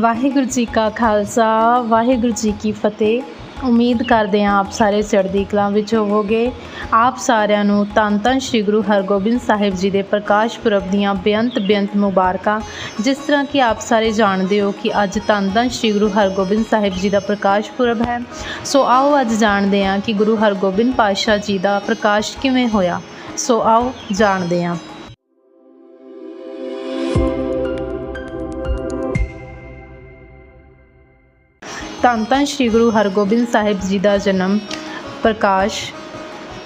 ਵਾਹਿਗੁਰੂ ਜੀ ਕਾ ਖਾਲਸਾ, ਵਾਹਿਗੁਰੂ ਜੀ ਕੀ ਫਤਿਹ। ਉਮੀਦ ਕਰਦੇ ਹਾਂ ਆਪ ਸਾਰੇ ਚੜ੍ਹਦੀ ਕਲਾ ਵਿੱਚ ਹੋਵੋਗੇ। ਆਪ ਸਾਰਿਆਂ ਨੂੰ ਧੰਨ ਧੰਨ ਸ੍ਰੀ ਗੁਰੂ ਹਰਗੋਬਿੰਦ ਸਾਹਿਬ ਜੀ ਦੇ ਪ੍ਰਕਾਸ਼ ਪੁਰਬ ਦੀਆਂ ਬੇਅੰਤ ਬੇਅੰਤ ਮੁਬਾਰਕਾਂ। ਜਿਸ ਤਰ੍ਹਾਂ ਕਿ ਆਪ ਸਾਰੇ ਜਾਣਦੇ ਹੋ ਕਿ ਅੱਜ ਧੰਨ ਧੰਨ ਸ੍ਰੀ ਗੁਰੂ ਹਰਗੋਬਿੰਦ ਸਾਹਿਬ ਜੀ ਦਾ ਪ੍ਰਕਾਸ਼ ਪੁਰਬ ਹੈ। ਸੋ ਆਓ ਅੱਜ ਜਾਣਦੇ ਹਾਂ ਕਿ ਗੁਰੂ ਹਰਗੋਬਿੰਦ ਪਾਤਸ਼ਾਹ ਜੀ ਦਾ ਪ੍ਰਕਾਸ਼ ਕਿਵੇਂ ਹੋਇਆ। ਸੋ ਆਓ ਜਾਣਦੇ ਹਾਂ। ਧੰਨ ਧੰਨ ਸ੍ਰੀ ਗੁਰੂ ਹਰਗੋਬਿੰਦ ਸਾਹਿਬ ਜੀ ਦਾ ਜਨਮ ਪ੍ਰਕਾਸ਼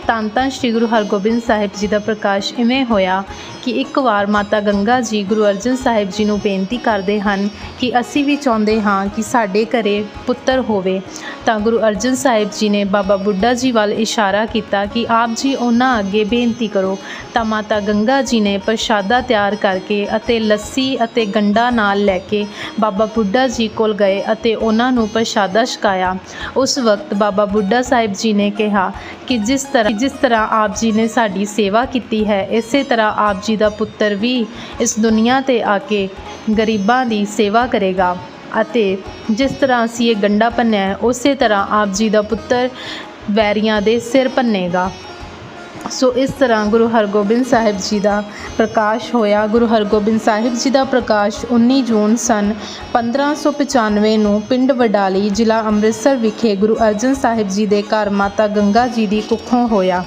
ਤਾਂ ਧੰਨ ਸ੍ਰੀ ਗੁਰੂ ਹਰਗੋਬਿੰਦ ਸਾਹਿਬ ਜੀ ਦਾ ਪ੍ਰਕਾਸ਼ ਇਵੇਂ ਹੋਇਆ ਕਿ ਇੱਕ ਵਾਰ ਮਾਤਾ ਗੰਗਾ ਜੀ ਗੁਰੂ ਅਰਜਨ ਸਾਹਿਬ ਜੀ ਨੂੰ ਬੇਨਤੀ ਕਰਦੇ ਹਨ ਕਿ ਅਸੀਂ ਵੀ ਚਾਹੁੰਦੇ ਹਾਂ ਕਿ ਸਾਡੇ ਘਰੇ ਪੁੱਤਰ ਹੋਵੇ। ਤਾਂ ਗੁਰੂ ਅਰਜਨ ਸਾਹਿਬ ਜੀ ਨੇ ਬਾਬਾ ਬੁੱਢਾ ਜੀ ਵੱਲ ਇਸ਼ਾਰਾ ਕੀਤਾ ਕਿ ਆਪ ਜੀ ਉਹਨਾਂ ਅੱਗੇ ਬੇਨਤੀ ਕਰੋ। ਤਾਂ ਮਾਤਾ ਗੰਗਾ ਜੀ ਨੇ ਪ੍ਰਸ਼ਾਦਾ ਤਿਆਰ ਕਰਕੇ ਅਤੇ ਲੱਸੀ ਅਤੇ ਗੰਡਾ ਨਾਲ ਲੈ ਕੇ ਬਾਬਾ ਬੁੱਢਾ ਜੀ ਕੋਲ ਗਏ ਅਤੇ ਉਹਨਾਂ ਨੂੰ ਪ੍ਰਸ਼ਾਦਾ ਛਕਾਇਆ। ਉਸ ਵਕਤ ਬਾਬਾ ਬੁੱਢਾ ਸਾਹਿਬ ਜੀ ਨੇ ਕਿਹਾ ਕਿ ਜਿਸ ਤਰ੍ਹਾਂ ਜਿਸ ਤਰ੍ਹਾਂ ਆਪ ਜੀ ਨੇ ਸਾਡੀ ਸੇਵਾ ਕੀਤੀ ਹੈ, ਇਸੇ ਤਰ੍ਹਾਂ ਆਪ ਜੀ ਦਾ ਪੁੱਤਰ ਵੀ ਇਸ ਦੁਨੀਆ ਤੇ ਆ ਕੇ ਗਰੀਬਾਂ ਦੀ ਸੇਵਾ ਕਰੇਗਾ। ਅਤੇ ਜਿਸ ਤਰ੍ਹਾਂ ਅਸੀਂ ਇਹ ਗੰਡਾ ਭੰਨਿਆ ਉਸੇ ਤਰ੍ਹਾਂ ਆਪ ਜੀ ਦਾ ਪੁੱਤਰ ਵੈਰੀਆਂ ਦੇ ਸਿਰ ਭੰਨੇਗਾ। ਸੋ ਇਸ ਤਰ੍ਹਾਂ ਗੁਰੂ ਹਰਗੋਬਿੰਦ ਸਾਹਿਬ ਜੀ ਦਾ ਪ੍ਰਕਾਸ਼ ਹੋਇਆ। ਗੁਰੂ ਹਰਗੋਬਿੰਦ ਸਾਹਿਬ ਜੀ ਦਾ ਪ੍ਰਕਾਸ਼ 19 ਜੂਨ ਸਨ 1595 ਨੂੰ ਪਿੰਡ ਵਡਾਲੀ, ਜ਼ਿਲ੍ਹਾ ਅੰਮ੍ਰਿਤਸਰ ਵਿਖੇ ਗੁਰੂ ਅਰਜਨ ਸਾਹਿਬ ਜੀ ਦੇ ਘਰ ਮਾਤਾ ਗੰਗਾ ਜੀ ਦੀ ਕੁੱਖੋਂ ਹੋਇਆ।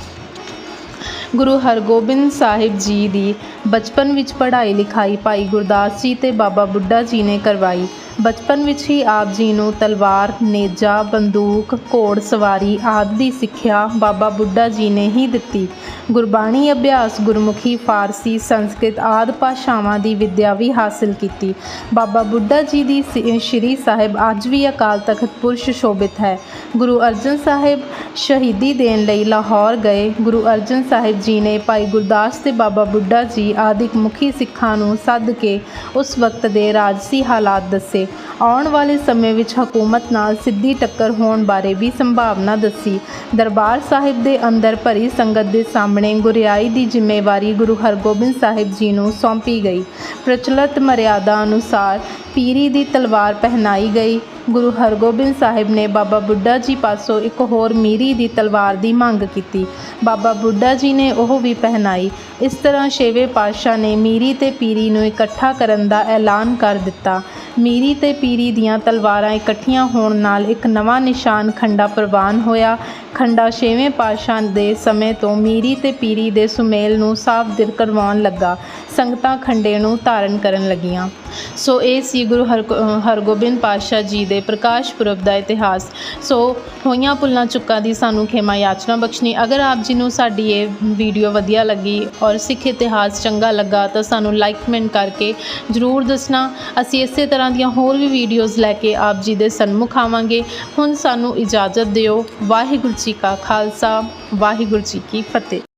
ਗੁਰੂ ਹਰਗੋਬਿੰਦ ਸਾਹਿਬ ਜੀ ਦੀ ਬਚਪਨ ਵਿੱਚ ਪੜ੍ਹਾਈ ਲਿਖਾਈ ਭਾਈ ਗੁਰਦਾਸ ਜੀ ਤੇ ਬਾਬਾ ਬੁੱਢਾ ਜੀ ਨੇ ਕਰਵਾਈ। ਬਚਪਨ ਵਿੱਚ ਹੀ ਆਪ ਜੀ ਨੂੰ ਤਲਵਾਰ, ਨੇਜਾ, ਬੰਦੂਕ, ਘੋੜ, ਸਵਾਰੀ ਆਦਿ ਦੀ ਸਿੱਖਿਆ ਬਾਬਾ ਬੁੱਢਾ ਜੀ ਨੇ ਹੀ ਦਿੱਤੀ। ਗੁਰਬਾਣੀ ਅਭਿਆਸ, ਗੁਰਮੁਖੀ ਫਾਰਸੀ, ਸੰਸਕ੍ਰਿਤ ਆਦਿ ਭਾਸ਼ਾਵਾਂ ਦੀ ਵਿੱਦਿਆ ਵੀ ਹਾਸਲ ਕੀਤੀ। ਬਾਬਾ ਬੁੱਢਾ ਜੀ ਦੀ ਸ- ਸ਼੍ਰੀ ਸਾਹਿਬ ਅੱਜ ਵੀ ਅਕਾਲ ਤਖਤ ਪੁਰਸ਼ ਸ਼ੋਭਿਤ ਹੈ। ਗੁਰੂ ਅਰਜਨ ਸਾਹਿਬ ਸ਼ਹੀਦੀ ਦੇਣ ਲਈ ਲਾਹੌਰ ਗਏ। ਗੁਰੂ ਅਰਜਨ ਸਾਹਿਬ ਜੀ ਨੇ ਭਾਈ ਗੁਰਦਾਸ ਤੇ ਬਾਬਾ ਬੁੱਢਾ ਜੀ ਆਦਿਕ ਮੁਖੀ ਸਿੱਖਾਂ ਨੂੰ ਸੱਦ ਕੇ ਉਸ ਵਕਤ ਦੇ ਰਾਜਸੀ ਹਾਲਾਤ ਦੱਸੇ। ਆਉਣ ਵਾਲੇ ਸਮੇਂ ਵਿੱਚ ਹਕੂਮਤ ਨਾਲ ਸਿੱਧੀ ਟੱਕਰ ਹੋਣ ਬਾਰੇ ਵੀ ਸੰਭਾਵਨਾ ਦੱਸੀ। ਦਰਬਾਰ ਸਾਹਿਬ ਦੇ ਅੰਦਰ ਭਰੀ ਸੰਗਤ ਦੇ ਸਾਹਮਣੇ ਗੁਰਿਆਈ ਦੀ ਜ਼ਿੰਮੇਵਾਰੀ ਗੁਰੂ ਹਰਗੋਬਿੰਦ ਸਾਹਿਬ ਜੀ ਨੂੰ ਸੌਂਪੀ ਗਈ। ਪ੍ਰਚਲਿਤ ਮਰਿਆਦਾ ਅਨੁਸਾਰ ਪੀਰੀ ਦੀ ਤਲਵਾਰ ਪਹਿਨਾਈ ਗਈ। ਗੁਰੂ ਹਰਗੋਬਿੰਦ ਸਾਹਿਬ ਨੇ ਬਾਬਾ ਬੁੱਢਾ ਜੀ ਪਾਸੋਂ ਇੱਕ ਹੋਰ ਮੀਰੀ ਦੀ ਤਲਵਾਰ ਦੀ ਮੰਗ ਕੀਤੀ। ਬਾਬਾ ਬੁੱਢਾ ਜੀ ਨੇ ਉਹ ਵੀ ਪਹਿਨਾਈ। ਇਸ ਤਰ੍ਹਾਂ ਛੇਵੇਂ ਪਾਤਸ਼ਾਹ ਨੇ ਮੀਰੀ ਤੇ ਪੀਰੀ ਨੂੰ ਇਕੱਠਾ ਕਰਨ ਦਾ ਐਲਾਨ ਕਰ ਦਿੱਤਾ। ਮੀਰੀ ਤੇ ਪੀਰੀ ਦੀਆਂ ਤਲਵਾਰਾਂ ਇਕੱਠੀਆਂ ਹੋਣ ਨਾਲ ਇੱਕ ਨਵਾਂ ਨਿਸ਼ਾਨ ਖੰਡਾ ਪ੍ਰਵਾਨ ਹੋਇਆ। ਖੰਡਾ ਛੇਵੇਂ ਪਾਤਸ਼ਾਹ ਦੇ ਸਮੇਂ ਤੋਂ ਮੀਰੀ ਤੇ ਪੀਰੀ ਦੇ ਸੁਮੇਲ ਨੂੰ ਸਾਫ਼ ਦਿਲ ਕਰਵਾਉਣ ਲੱਗਾ। ਸੰਗਤਾਂ ਖੰਡੇ ਨੂੰ ਧਾਰਨ ਕਰਨ ਲੱਗੀਆਂ। ਸੋ ਇਹ ਸੀ ਗੁਰੂ ਹਰਗੋ- ਹਰਗੋਬਿੰਦ ਪਾਤਸ਼ਾਹ ਜੀ ਦੇ ਪ੍ਰਕਾਸ਼ ਪੁਰਬ ਦਾ ਇਤਿਹਾਸ। ਸੋ ਹੋਈਆਂ ਭੁੱਲਾਂ ਚੁੱਕਾਂ ਦੀ ਸਾਨੂੰ ਖੇਮਾ ਯਾਚਨਾ ਬਖਸ਼ਣੀ। ਅਗਰ ਆਪ ਜੀ ਨੂੰ ਸਾਡੀ ਇਹ ਵੀਡੀਓ ਵਧੀਆ ਲੱਗੀ ਔਰ ਸਿੱਖ ਇਤਿਹਾਸ ਚੰਗਾ ਲੱਗਾ ਤਾਂ ਸਾਨੂੰ ਲਾਈਕ ਕਮੈਂਟ ਕਰਕੇ ਜਰੂਰ ਦੱਸਣਾ। ਅਸੀਂ ਇਸੇ ਤਰ੍ਹਾਂ ਦੀਆਂ ਹੋਰ ਵੀ ਵੀਡੀਓਜ਼ ਲੈ ਕੇ ਆਪ ਜੀ ਦੇ ਸਨਮੁਖ ਆਵਾਂਗੇ। ਹੁਣ ਸਾਨੂੰ ਇਜਾਜ਼ਤ ਦਿਓ। ਵਾਹਿਗੁਰੂ ਜੀ ਕਾ ਖਾਲਸਾ, ਵਾਹਿਗੁਰੂ ਜੀ ਕੀ ਫਤਿਹ।